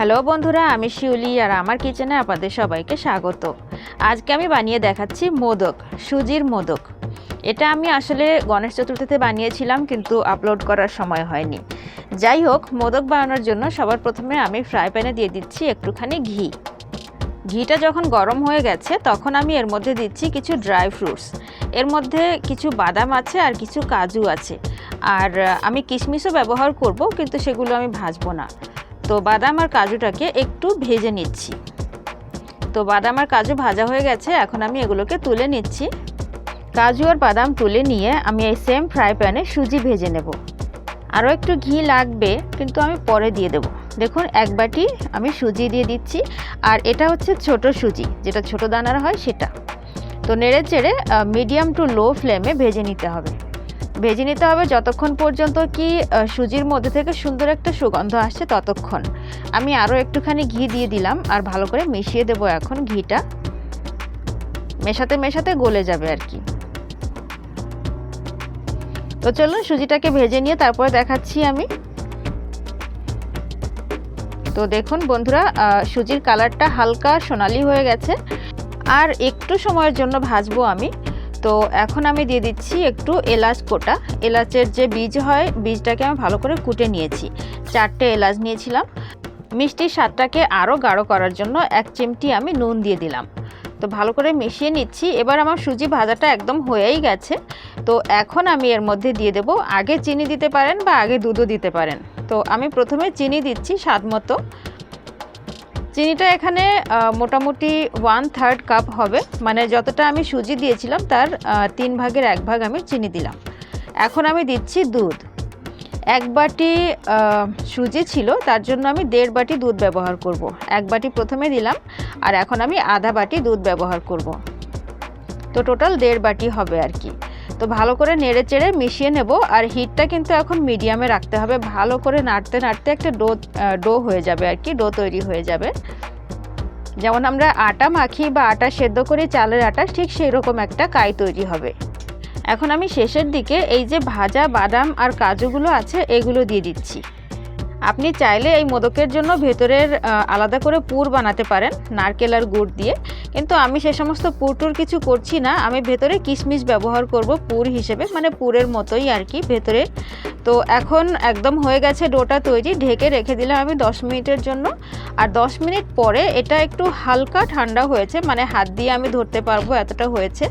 Hello বন্ধুরা, আমি শিউলি আর আমার কিচেনে আপনাদের সবাইকে স্বাগত। আজকে আমি বানিয়ে দেখাচ্ছি মোদক, সুজির মোদক। এটা আমি আসলে গণেশ চতুর্থীতে বানিয়েছিলাম, কিন্তু আপলোড করার সময় হয়নি। যাই হোক, মোদক বানানোর জন্য সবার প্রথমে আমি ফ্রাই প্যানে দিয়ে দিচ্ছি একটুখানি ঘি। ঘিটা যখন গরম হয়ে গেছে, তখন আমি এর মধ্যে দিচ্ছি কিছু ড্রাই ফ্রুটস এর মধ্যে কিছু বাদাম আছে আর কিছু কাজু আছে। আর আমি কিশমিশও ব্যবহার করব, কিন্তু সেগুলো আমি ভাজবো না। তো বাদাম আর কাজুটাকে একটু ভেজে নিচ্ছি। তো বাদাম আর কাজু ভাজা হয়ে গেছে, এখন আমি এগুলোকে তুলে নিচ্ছি। কাজু আর বাদাম তুলে নিয়ে আমি এই সেম ফ্রাই প্যানে সুজি ভেজে নেব। আরও একটু ঘি লাগবে, কিন্তু আমি পরে দিয়ে দেবো। দেখুন, এক বাটি আমি সুজি দিয়ে দিচ্ছি, আর এটা হচ্ছে ছোট সুজি, যেটা ছোট দানার হয় সেটা। তো নেড়ে চেড়ে মিডিয়াম টু লো ফ্লেমে ভেজে নিতে হবে। ভেজে নিতে হবে। যতক্ষণ পর্যন্ত কি সুজির মধ্যে থেকে সুন্দর একটা সুগন্ধ আসছে, ততক্ষণ। আমি আরও একটুখানি ঘি দিয়ে দিলাম আর ভালো করে মিশিয়ে দেবো এখন ঘিটা। মেশাতে মেশাতে গলে যাবে আর কি। তো চলুন সুজিটাকে ভেজে নিয়ে তারপরে দেখাচ্ছি আমি। তো দেখুন বন্ধুরা সুজির কালারটা হালকা সোনালি হয়ে গেছে। আর একটু সময়ের জন্য ভাজবো আমি। তো এখন আমি দিয়ে দিচ্ছি একটু এলাচ কোটা। এলাচের যে বীজ হয়, বীজটাকে আমি ভালো করে কুটে নিয়েছি। চারটে এলাচ নিয়েছিলাম। মিষ্টির স্বাদটাকে আরও গাঢ় করার জন্য এক চিমটি আমি নুন দিয়ে দিলাম। তো ভালো করে মিশিয়ে নিচ্ছি। এবার আমার সুজি ভাজাটা একদম হয়েই গেছে। তো এখন আমি এর মধ্যে দিয়ে দেবো আগে চিনি দিতে পারেন বা আগে দুধও দিতে পারেন। তো আমি প্রথমে চিনি দিচ্ছি স্বাদ মতো। চিনিটা এখানে মোটামুটি ওয়ান থার্ড কাপ হবে মানে যতটা আমি সুজি দিয়েছিলাম, তার তিন ভাগের এক ভাগ আমি চিনি দিলাম এখন আমি দিচ্ছি দুধ এক বাটি সুজি ছিল, তার জন্য আমি দেড় বাটি দুধ ব্যবহার করব। এক বাটি প্রথমে দিলাম, আর এখন আমি আধা বাটি দুধ ব্যবহার করব। তো টোটাল দেড় বাটি হবে আর কি তো ভালো করে নেড়ে চেড়ে মিশিয়ে নেব, আর হিটটা কিন্তু এখন মিডিয়ামে রাখতে হবে। ভালো করে নাড়তে নাড়তে একটা ডো ডো হয়ে যাবে আর কি, ডো তৈরি হয়ে যাবে। যেমন আমরা আটা মাখি বা আটা সেদ্ধ করি, চালের আটা, ঠিক সেই রকম একটা কাই তৈরি হবে। এখন আমি শেষের দিকে এই যে ভাজা বাদাম আর কাজুগুলো আছে, এগুলো দিয়ে দিচ্ছি। আপনি চাইলে এই মোদকের জন্য ভেতরের আলাদা করে পুর বানাতে পারেন, নারকেল আর গুড় দিয়ে। কিন্তু আমি সে সমস্ত পুরটুর কিছু করছি না। আমি ভেতরে কিশমিশ ব্যবহার করব পুর হিসেবে মানে পুরের মতোই আর কি ভেতরে। তো এখন একদম হয়ে গেছে ডোটা তৈরি, ঢেকে রেখে দিলাম আমি দশ মিনিটের জন্য। আর দশ মিনিট পরে এটা একটু হালকা ঠান্ডা হয়েছে মানে হাত দিয়ে আমি ধরতে পারব এতটা হয়েছে।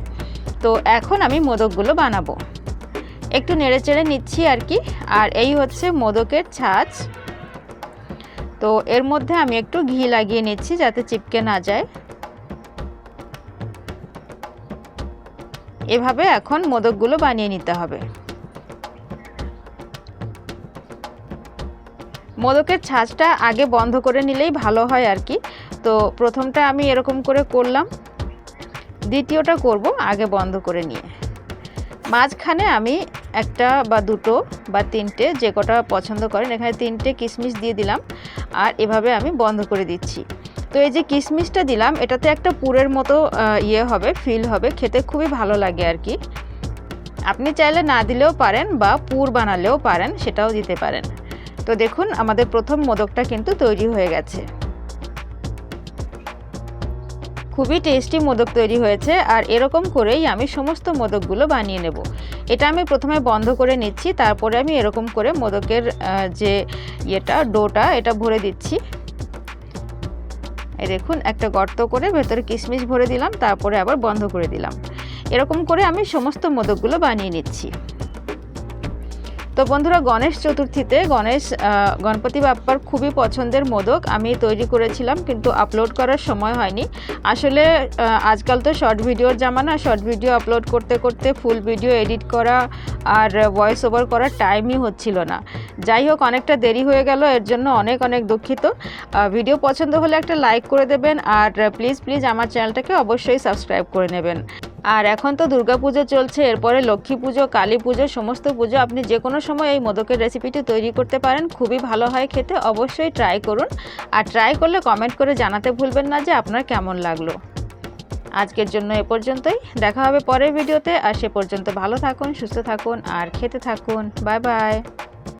তো এখন আমি মোদকগুলো বানাবো। একটু নেড়ে চেড়ে নিচ্ছি আর কি। আর এই হচ্ছে মোদকের ছাঁচ। তো এর মধ্যে আমি একটু ঘি লাগিয়ে নিচ্ছি যাতে চিপকে না যায়। এভাবে এখন মোদকগুলো বানিয়ে নিতে হবে। মোদকের ছাঁচটা আগে বন্ধ করে নিলেই ভালো হয় আর কি। তো প্রথমটা আমি এরকম করে করলাম। দ্বিতীয়টা করব আগে বন্ধ করে নিয়ে। মাঝখানে আমি একটা বা দুটো বা তিনটে যে কটা পছন্দ করেন, এখানে তিনটে কিশমিশ দিয়ে দিলাম। আর এভাবে আমি বন্ধ করে দিচ্ছি। তো এই যে কিশমিশটা দিলাম, এটাতে একটা পুরের মতো ইয়ে হবে ফিল হবে, খেতে খুবই ভালো লাগে আর কি। আপনি চাইলে না দিলেও পারেন বা পুর বানালেও পারেন, সেটাও দিতে পারেন। তো দেখুন, আমাদের প্রথম মোদকটা কিন্তু তৈরি হয়ে গেছে। খুবই টেস্টি মোদক তৈরি হয়েছে, আর এরকম করেই আমি সমস্ত মোদকগুলো বানিয়ে নেব। এটা আমি প্রথমে বন্ধ করে নিচ্ছি, তারপরে আমি এরকম করে মোদকের যে ইয়েটা, ডোটা, এটা ভরে দিচ্ছি। এই দেখুন, একটা গর্ত করে ভেতরে কিশমিশ ভরে দিলাম, তারপরে আবার বন্ধ করে দিলাম। এরকম করে আমি সমস্ত মোদকগুলো বানিয়ে নিচ্ছি। তো বন্ধুরা, গণেশ চতুর্থীতে গণেশ গণপতি বাপ্পার খুবই পছন্দের মোদক। আমি তৈরি করেছিলাম, কিন্তু আপলোড করার সময় হয়নি। আসলে আজকাল তো শর্ট ভিডিওর জামানা শর্ট ভিডিও আপলোড করতে করতে ফুল ভিডিও এডিট করা আর ভয়েস ওভার করার টাইমই হচ্ছিল না। যাই হোক, অনেকটা দেরি হয়ে গেল, এর জন্য অনেক অনেক দুঃখিত। ভিডিও পছন্দ হলে একটা লাইক করে দেবেন, আর প্লিজ প্লিজ আমার চ্যানেলটাকে অবশ্যই সাবস্ক্রাইব করে নেবেন। আর এখন তো দুর্গাপুজো চলছে, এরপরে লক্ষ্মী পুজো, কালী পুজো, সমস্ত পুজো আপনি যে কোনো সময় এই মোদকের রেসিপিটি তৈরি করতে পারেন, খুবই ভালো হয় খেতে, অবশ্যই ট্রাই করুন। আর ট্রাই করলে কমেন্ট করে জানাতে ভুলবেন না যে আপনার কেমন লাগল। আজকের জন্য এ পর্যন্তই, দেখা হবে পরের ভিডিওতে, আর সে পর্যন্ত ভালো থাকুন, সুস্থ থাকুন, আর খেতে থাকুন। Bye bye